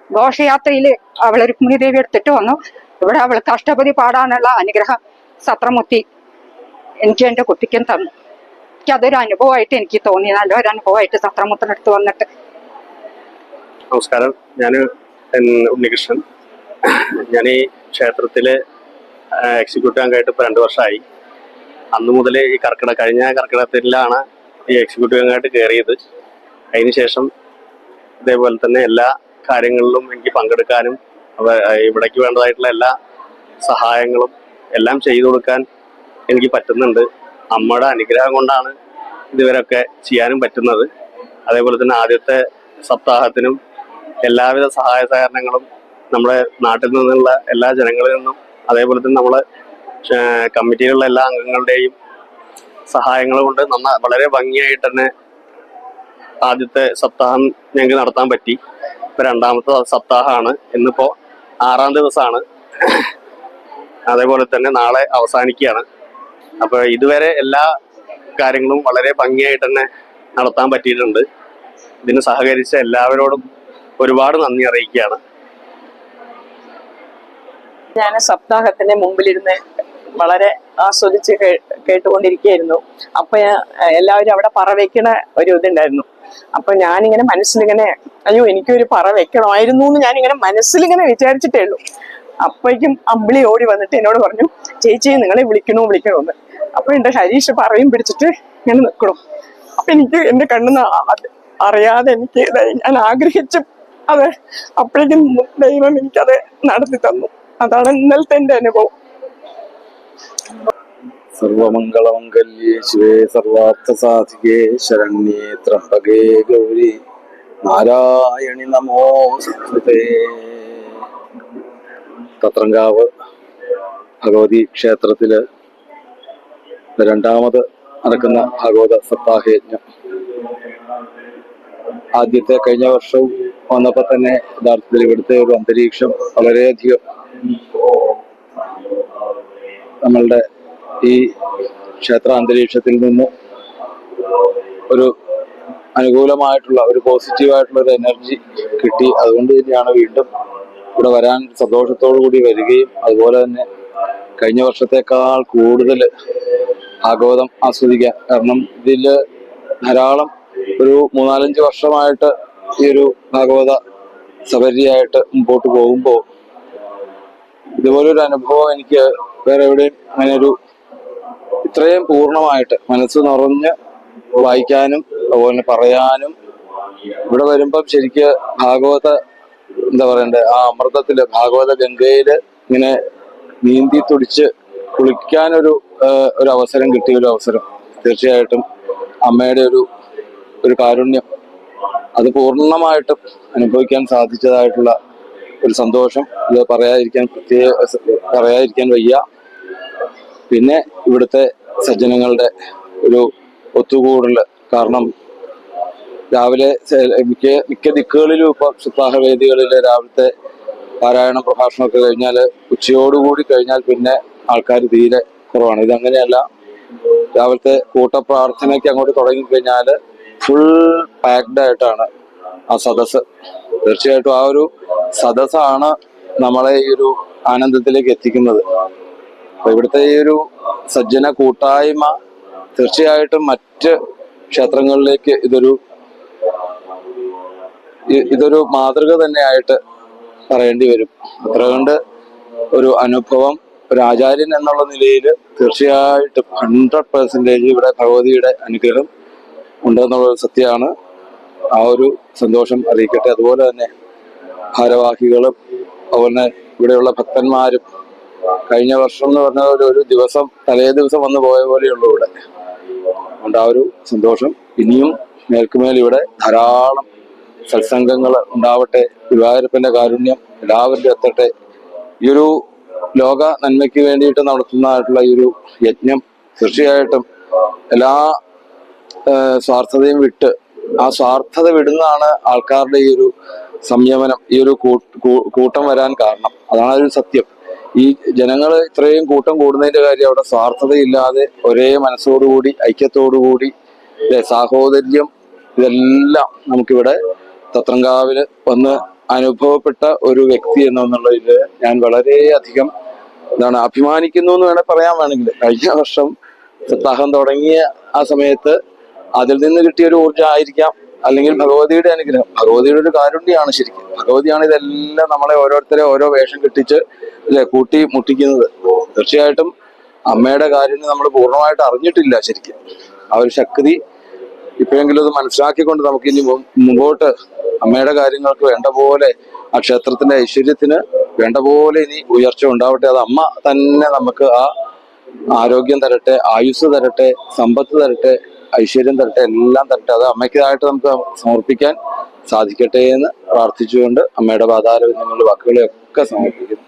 ഘോഷയാത്രയിൽ അവൾ രുക്മിണി ദേവി എടുത്തിട്ട് വന്നു. ഇവിടെ അവൾക്ക് അഷ്ടപതി പാടാനുള്ള അനുഗ്രഹം സത്രമുത്തി എനിക്ക് എന്റെ കുട്ടിക്കും തന്നു. എനിക്ക് അതൊരു അനുഭവമായിട്ട് എനിക്ക് തോന്നി. നല്ലൊരു അനുഭവമായിട്ട് സത്രമുത്തിനടുത്ത് വന്നിട്ട്. നമസ്കാരം. ഞാൻ ഉണ്ണികൃഷ്ണൻ. ഞാൻ ഈ ക്ഷേത്രത്തിൽ എക്സിക്യൂട്ടീവ് അംഗമായിട്ട് ഇപ്പോൾ രണ്ട് വർഷമായി അന്ന് മുതൽ ഈ കർക്കിട കഴിഞ്ഞ കർക്കിടകത്തിലാണ് ഈ എക്സിക്യൂട്ടീവ് അംഗമായിട്ട് കയറിയത്. അതിനുശേഷം ഇതേപോലെ തന്നെ എല്ലാ കാര്യങ്ങളിലും എനിക്ക് പങ്കെടുക്കാനും ഇവിടേക്ക് വേണ്ടതായിട്ടുള്ള എല്ലാ സഹായങ്ങളും എല്ലാം ചെയ്തു കൊടുക്കാൻ എനിക്ക് പറ്റുന്നുണ്ട്. അമ്മയുടെ അനുഗ്രഹം കൊണ്ടാണ് ഇതുവരെയൊക്കെ ചെയ്യാനും പറ്റുന്നത്. അതേപോലെ തന്നെ ആദ്യത്തെ സപ്താഹത്തിനും എല്ലാവിധ സഹായ സഹകരണങ്ങളും നമ്മുടെ നാട്ടിൽ നിന്നുള്ള എല്ലാ ജനങ്ങളിൽ നിന്നും അതേപോലെ തന്നെ നമ്മളെ കമ്മിറ്റിയിലുള്ള എല്ലാ അംഗങ്ങളുടെയും സഹായങ്ങൾ കൊണ്ട് നന്ന വളരെ ഭംഗിയായിട്ട് തന്നെ ആദ്യത്തെ സപ്താഹം ഞങ്ങൾക്ക് നടത്താൻ പറ്റി. ഇപ്പൊ രണ്ടാമത്തെ സപ്താഹമാണ്. ഇന്നിപ്പോ ആറാം ദിവസമാണ്. അതേപോലെ തന്നെ നാളെ അവസാനിക്കുകയാണ്. അപ്പോൾ ഇതുവരെ എല്ലാ കാര്യങ്ങളും വളരെ ഭംഗിയായിട്ട് തന്നെ നടത്താൻ പറ്റിയിട്ടുണ്ട്. ഇതിന് സഹകരിച്ച എല്ലാവരോടും ഒരുപാട് നന്ദി അറിയിക്കുകയാണ്. ഞാൻ സപ്താഹത്തിന്റെ മുമ്പിലിരുന്ന് വളരെ ആസ്വദിച്ച് കേട്ടുകൊണ്ടിരിക്കുകയായിരുന്നു. അപ്പൊ എല്ലാവരും അവിടെ പറ വെക്കണ ഒരു ഇതുണ്ടായിരുന്നു. അപ്പൊ ഞാനിങ്ങനെ മനസ്സിലിങ്ങനെ അയ്യോ എനിക്കൊരു പറ വെക്കണമായിരുന്നു എന്ന് ഞാനിങ്ങനെ മനസ്സിലിങ്ങനെ വിചാരിച്ചിട്ടേ ഉള്ളൂ. അപ്പോഴേക്കും അമ്പിളി ഓടി വന്നിട്ട് എന്നോട് പറഞ്ഞു ചേച്ചി നിങ്ങളെ വിളിക്കണോ വിളിക്കണോ എന്ന് അപ്പൊ എന്റെ ഹരീഷ് പറയും പിടിച്ചിട്ട് ഇങ്ങനെ നിൽക്കണം. അപ്പൊ എനിക്ക് എന്റെ കണ്ണെന്ന് അറിയാതെ എനിക്ക് ഞാൻ ആഗ്രഹിച്ചു അത് അപ്പോഴേക്കും ദൈവം എനിക്കത് നടത്തി തന്നു. അതാണ് ഇന്നലത്തെ എന്റെ അനുഭവം. സർവമംഗളമംഗല്യേ ശിവേ സർവാർത്ഥ സാധികേ ശരണ്യേ ത്രംബകേ ഗൗരി. നാരായണി നമോ തത്രങ്കാവ് ഭഗവതി ക്ഷേത്രത്തിൽ രണ്ടാമത് നടക്കുന്ന ഭാഗവത സപ്താഹയജ്ഞം. ആദ്യത്തെ കഴിഞ്ഞ വർഷവും വന്നപ്പോൾ തന്നെ യഥാർത്ഥത്തിൽ ഇവിടുത്തെ ഒരു അന്തരീക്ഷം വളരെയധികം നമ്മളുടെ ഈ ക്ഷേത്ര അന്തരീക്ഷത്തിൽ നിന്ന് ഒരു അനുകൂലമായിട്ടുള്ള ഒരു പോസിറ്റീവായിട്ടുള്ള ഒരു എനർജി കിട്ടി. അതുകൊണ്ട് തന്നെയാണ് വീണ്ടും ഇവിടെ വരാൻ സന്തോഷത്തോടു കൂടി വരികയും അതുപോലെ തന്നെ കഴിഞ്ഞ വർഷത്തേക്കാൾ കൂടുതൽ ഭാഗവതം ആസ്വദിക്കുക കാരണം ഇതിൽ ധാരാളം ഒരു മൂന്നാലഞ്ച് വർഷമായിട്ട് ഈ ഒരു ഭാഗവത സബരിയായിട്ട് മുമ്പോട്ട് പോകുമ്പോൾ ഇതുപോലൊരു അനുഭവം എനിക്ക് വേറെ എവിടെയും അങ്ങനെ ഒരു ഇത്രയും പൂർണമായിട്ട് മനസ്സ് നിറഞ്ഞ് വായിക്കാനും അതുപോലെ പറയാനും ഇവിടെ വരുമ്പം ശരിക്ക് ഭാഗവത എന്താ പറയണ്ടേ ആ അമൃതത്തിൽ ഭാഗവത ഗംഗയിൽ ഇങ്ങനെ നീന്തി തുടിച്ച് കുളിക്കാനൊരു ഒരു അവസരം കിട്ടിയ ഒരു അവസരം. തീർച്ചയായിട്ടും അമ്മയുടെ ഒരു ഒരു കാരുണ്യം അത് പൂർണമായിട്ടും അനുഭവിക്കാൻ സാധിച്ചതായിട്ടുള്ള ഒരു സന്തോഷം. ഇത് പറയാതിരിക്കാൻ പ്രത്യേക പറയാതിരിക്കാൻ വയ്യ. പിന്നെ ഇവിടുത്തെ സജ്ജനങ്ങളുടെ ഒരു ഒത്തുകൂടൽ കാരണം രാവിലെ മിക്ക മിക്ക ദിക്കുകളിലും ഇപ്പൊ സപ്താഹ വേദികളിൽ രാവിലത്തെ പാരായണ പ്രഭാഷണമൊക്കെ കഴിഞ്ഞാൽ ഉച്ചയോടുകൂടി കഴിഞ്ഞാൽ പിന്നെ ആൾക്കാർ തീരെ കുറവാണ്. ഇതങ്ങനെയല്ല. രാവിലത്തെ കൂട്ടപ്രാർത്ഥനയ്ക്ക് അങ്ങോട്ട് തുടങ്ങിക്കഴിഞ്ഞാൽ ഫുൾ പാക്ഡ് ആയിട്ടാണ് ആ സദസ് തീർച്ചയായിട്ടും ആ ഒരു സദസ്സാണ് നമ്മളെ ഈ ഒരു ആനന്ദത്തിലേക്ക് എത്തിക്കുന്നത്. ഇവിടുത്തെ ഈ ഒരു സജ്ജന കൂട്ടായ്മ തീർച്ചയായിട്ടും മറ്റ് ക്ഷേത്രങ്ങളിലേക്ക് ഇതൊരു ഇതൊരു മാതൃക തന്നെയായിട്ട് പറയേണ്ടി വരും. അത്രകൊണ്ട് ഒരു അനുഭവം ഒരു ആചാര്യൻ എന്നുള്ള നിലയിൽ തീർച്ചയായിട്ടും ഹൺഡ്രഡ് പെർസെന്റേജ് ഇവിടെ ഭഗവതിയുടെ അനുഗ്രഹം ഉണ്ടെന്നുള്ളൊരു സത്യമാണ്. ആ ഒരു സന്തോഷം അറിയിക്കട്ടെ. അതുപോലെ തന്നെ ഭാരവാഹികളും അതുപോലെ ഇവിടെയുള്ള ഭക്തന്മാരും കഴിഞ്ഞ വർഷം എന്ന് പറഞ്ഞ ഒരു ഒരു ദിവസം തലേ ദിവസം വന്നു പോയ പോലെയുള്ളൂ ഇവിടെ. അതുകൊണ്ട് ആ ഒരു സന്തോഷം ഇനിയും മേൽക്കുമേൽ ഇവിടെ ധാരാളം സത്സംഗങ്ങൾ ഉണ്ടാവട്ടെ. ഗുരുവായൂരപ്പന്റെ കാരുണ്യം എല്ലാവരിലും എത്തട്ടെ. ഈ ഒരു ലോക നന്മയ്ക്ക് വേണ്ടിയിട്ട് നടത്തുന്നതായിട്ടുള്ള ഈ ഒരു യജ്ഞം തീർച്ചയായിട്ടും എല്ലാ സ്വാർത്ഥതയും വിട്ട് ആ സ്വാർത്ഥത വിടുന്നതാണ് ആൾക്കാരുടെ ഈ ഒരു സംയമനം ഈ ഒരു കൂട്ടം വരാൻ കാരണം. അതാണ് ഒരു സത്യം. ഈ ജനങ്ങൾ ഇത്രയും കൂട്ടം കൂടുന്നതിന്റെ കാര്യം അവിടെ സ്വാർത്ഥതയില്ലാതെ ഒരേ മനസ്സോടുകൂടി ഐക്യത്തോടുകൂടി സാഹോദര്യം ഇതെല്ലാം നമുക്കിവിടെ തത്രങ്കാവിൽ വന്ന് അനുഭവപ്പെട്ട ഒരു വ്യക്തി എന്നുള്ളതിൽ ഞാൻ വളരെയധികം എന്താണ് അഭിമാനിക്കുന്നു എന്ന് വേണേൽ പറയാൻ വേണമെങ്കിൽ. കഴിഞ്ഞ വർഷം സപ്താഹം തുടങ്ങിയ ആ സമയത്ത് അതിൽ നിന്ന് കിട്ടിയ ഒരു ഊർജം ആയിരിക്കാം. അല്ലെങ്കിൽ ഭഗവതിയുടെ അനുഗ്രഹം. ഭഗവതിയുടെ ഒരു കാരുണ്യാണ് ശരിക്കും. ഭഗവതിയാണ് ഇതെല്ലാം നമ്മളെ ഓരോരുത്തരെ ഓരോ വേഷം കെട്ടിച്ച് അല്ലെ കൂട്ടി മുട്ടിക്കുന്നത്. തീർച്ചയായിട്ടും അമ്മയുടെ കാര്യം നമ്മൾ പൂർണമായിട്ട് അറിഞ്ഞിട്ടില്ല ശരിക്കും. ആ ഒരു ശക്തി ഇപ്പോഴെങ്കിലും അത് മനസ്സിലാക്കിക്കൊണ്ട് നമുക്ക് ഇനി മുമ്പോട്ട് അമ്മയുടെ കാര്യങ്ങൾക്ക് വേണ്ട പോലെ ആ ക്ഷേത്രത്തിന്റെ ഐശ്വര്യത്തിന് വേണ്ട പോലെ ഇനി ഉയർച്ച ഉണ്ടാവട്ടെ. അത് അമ്മ തന്നെ നമുക്ക് ആ ആരോഗ്യം തരട്ടെ ആയുസ് തരട്ടെ സമ്പത്ത് തരട്ടെ ഐശ്വര്യം തരട്ടെ എല്ലാം തരട്ടെ. അത് അമ്മയ്ക്കതായിട്ട് നമുക്ക് സമർപ്പിക്കാൻ സാധിക്കട്ടെ എന്ന് പ്രാർത്ഥിച്ചുകൊണ്ട് അമ്മയുടെ പാതാരവിന്ദങ്ങളുടെ വാക്കുകളെയൊക്കെ സമർപ്പിക്കുന്നു.